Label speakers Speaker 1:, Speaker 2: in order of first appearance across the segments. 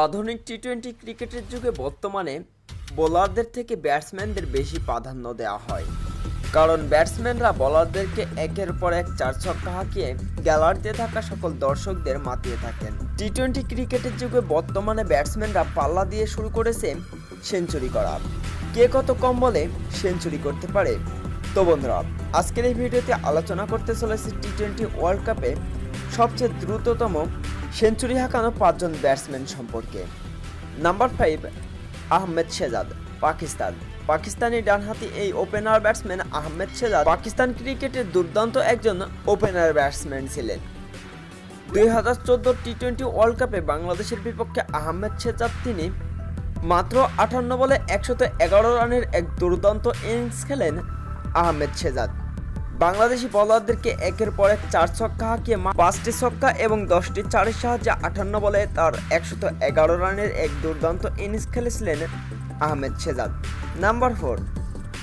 Speaker 1: আধুনিক T twenty ক্রিকেটের যুগে বর্তমানে বোলারদের থেকে ব্যাটসম্যানদের বেশি প্রাধান্য দেওয়া হয়। কারণ ব্যাটসম্যানরা বোলারদেরকে একের পর এক চার ছক্কা হাঁকিয়ে গ্যালারিতে থাকা সকল দর্শকদের মাতিয়ে থাকেন। টি টোয়েন্টি ক্রিকেটের যুগে বর্তমানে ব্যাটসম্যানরা পাল্লা দিয়ে শুরু করেছে সেঞ্চুরি করা। কে কত কম বলে সেঞ্চুরি করতে পারে? তো বন্ধুরা, আজকের এই ভিডিওতে আলোচনা করতে চলেছে টি টোয়েন্টি ওয়ার্ল্ড কাপে সবচেয়ে দ্রুততম সেঞ্চুরি হাঁকানো পাঁচজন ব্যাটসম্যান সম্পর্কে। Number five, Ahmed Shehzad, Pakistan. Pakistani ডানহাতি এই ওপেনার ব্যাটসম্যান আহমেদ শেজাদ পাকিস্তান ক্রিকেটের দুর্দান্ত একজন ওপেনার ব্যাটসম্যান ছিলেন। দুই হাজার চোদ্দ টি টোয়েন্টি ওয়ার্ল্ড কাপে বাংলাদেশের বিপক্ষে আহমেদ শেজাদ তিনি মাত্র আটান্ন বলে একশত এগারো রানের এক দুর্দান্ত ইনিংস খেলেন আহমেদ শেজাদ। বাংলাদেশি বলারদেরকে একের পর এক চার ছক্কা হাঁকিয়ে পাঁচটি ছক্কা এবং দশটি চারের সাহায্যে আটান্ন বলে তার একশত এগারো রানের এক দুর্দান্ত ইনিংস খেলেছিলেন Ahmed Shehzad. Number four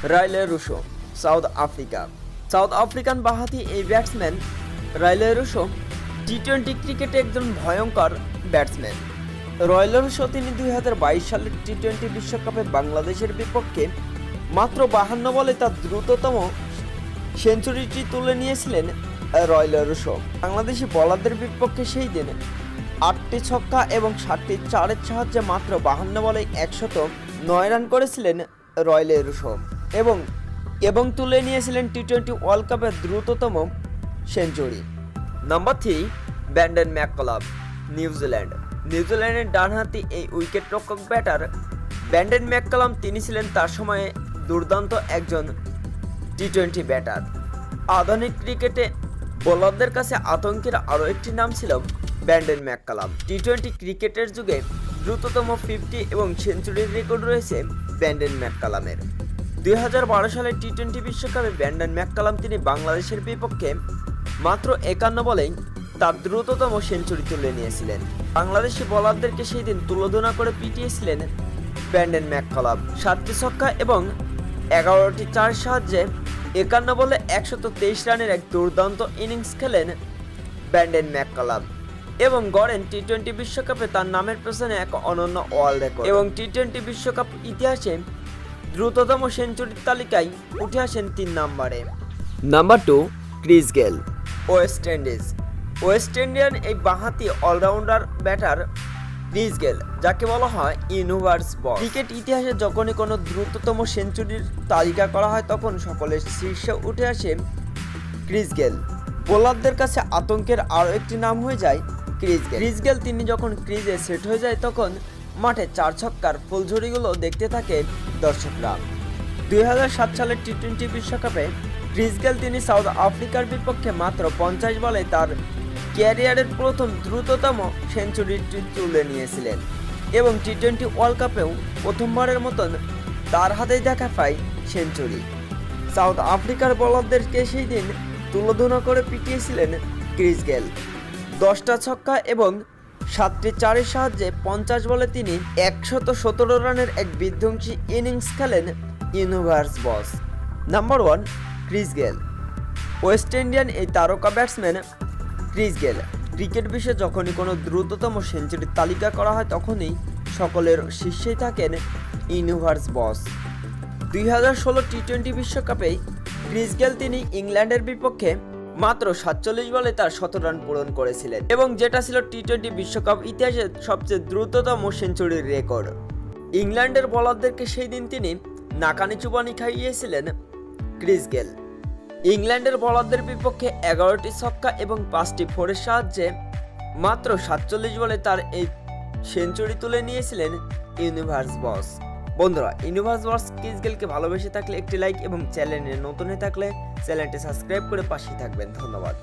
Speaker 1: Rilee Rossouw, South Africa. South African বাহাতি এই batsman Rilee Rossouw T twenty ক্রিকেটে একজন ভয়ঙ্কর ব্যাটসম্যান রয়্যাল শো তিনি দুই হাজার বাইশ সালের টি টোয়েন্টি বিশ্বকাপে বাংলাদেশের বিপক্ষে মাত্র বাহান্ন বলে তার দ্রুততম সেঞ্চুরিটি তুলে নিয়েছিলেন রয়্যাল রুশো বাংলাদেশি বলারদের বিপক্ষে সেই দিন আটটি ছক্কা এবং সাতটি চারের সাহায্যে মাত্র বাহান্ন বলে একশত নয় রান করেছিলেন রয়্যাল রুশো এবং এবং তুলে নিয়েছিলেন টি টোয়েন্টি ওয়ার্ল্ড কাপের দ্রুততম century. Number three, Brendon McCullum New Zealand নিউজিল্যান্ডের ডানহাতি এই উইকেট রক্ষক ব্যাটার ব্যান্ডন ম্যাককালাম তিনি ছিলেন তার সময়ে দুর্দান্ত একজন টি টোয়েন্টি ব্যাটার আধুনিক ক্রিকেটে বোলারদের কাছে আতঙ্কের আরও একটি নাম ছিল ব্যান্ডেন ম্যাককালাম। টি টোয়েন্টি ক্রিকেটের যুগে দ্রুততম ফিফটি এবং সেঞ্চুরির রেকর্ড রয়েছে ব্যান্ডন ম্যাককালামের। দুই হাজার বারো সালে টি টোয়েন্টি বিশ্বকাপে ব্যান্ডন ম্যাককালাম তিনি বাংলাদেশের বিপক্ষে মাত্র একান্ন বলেই তার দ্রুততম সেঞ্চুরি তুলে নিয়েছিলেন। বাংলাদেশি বোলারদেরকে সেই দিন তুলোধনা করে পিটিয়েছিলেন ব্যান্ডেন ম্যাককালাম। সাতটি ছক্কা এবং এগারোটি চার সাহায্যে একান্ন বলে একশত তেইশ রানের এক দুর্দান্ত ইনিংস খেলেন ব্যান্ডেন ম্যাককালাম এবং গড়েন টি টোয়েন্টি বিশ্বকাপে তার নামের পেছনে এক অনন্য ওয়ার্ল্ড রেকর্ড। এবং টি টোয়েন্টি বিশ্বকাপ ইতিহাসে দ্রুততম সেঞ্চুরির তালিকায় উঠে আসেন তিন নম্বরে। Number two Chris Gayle. West Indies. West Indian এই বাঁহাতি অলরাউন্ডার ব্যাটার ক্রিস গেল, যাকে বলা হয় ইউনিভার্স বল ক্রিকেট ইতিহাসে যখনই কোনো দ্রুততম সেঞ্চুরির তালিকা করা হয়, তখন সকলের শীর্ষে উঠে আসে ক্রিস গেল। বোলারদের কাছে আতঙ্কের আরও একটি নাম হয়ে যায় ক্রিস গেল। ক্রিস গেল তিনি যখন ক্রিজে সেট হয়ে যায়, তখন মাঠে চার ছক্কার ফুলঝুরিগুলো দেখতে থাকে দর্শকরা। দুই হাজার সাত সালের টি টোয়েন্টি বিশ্বকাপে ক্রিস গেল তিনি সাউথ আফ্রিকার বিপক্ষে মাত্র পঞ্চাশ বলে তার ক্যারিয়ারের প্রথম দ্রুততম সেঞ্চুরিটি তুলে নিয়েছিলেন এবং টি টোয়েন্টি ওয়ার্ল্ড কাপেও প্রথমবারের মতন তার হাতেই দেখা পায় সেঞ্চুরি। সাউথ আফ্রিকার বোলারদেরকে সেই দিন তুলোধনা করে পিটিয়েছিলেন ক্রিস গেল। দশটা ছক্কা এবং সাতটি চারের সাহায্যে পঞ্চাশ বলে তিনি একশত সতেরো রানের এক বিধ্বংসী ইনিংস খেলেন universe boss. Number one Chris Gayle. West Indian এই তারকা ব্যাটসম্যান ক্রিস গেল। ক্রিকেট বিশ্বে যখনই কোনো দ্রুততম সেঞ্চুরির তালিকা করা হয়, তখনই সকলের শীর্ষেই থাকেন ইউনিভার্স বস। দুই হাজার ষোলো টি টোয়েন্টি বিশ্বকাপেই ক্রিস গেল তিনি ইংল্যান্ডের বিপক্ষে মাত্র সাতচল্লিশ বলে তার শত রান পূরণ করেছিলেন এবং যেটা ছিল টি টোয়েন্টি বিশ্বকাপ ইতিহাসের সবচেয়ে দ্রুততম সেঞ্চুরির রেকর্ড। ইংল্যান্ডের বলারদেরকে সেই দিন তিনি নাকানি চুবানি খাইয়েছিলেন ক্রিস গেল। ইংল্যান্ডের বলারদের বিপক্ষে এগারোটি ছক্কা এবং পাঁচটি ফোরের সাহায্যে মাত্র সাতচল্লিশ বলে তার এই সেঞ্চুরি তুলে নিয়েছিলেন ইউনিভার্স বস। বন্ধুরা, ইউনিভার্স বস কিস গেলকে ভালোবেসে থাকলে একটি লাইক এবং চ্যানেলে নতুন হয়ে থাকলে চ্যানেলটি সাবস্ক্রাইব করে পাশেই থাকবেন। ধন্যবাদ।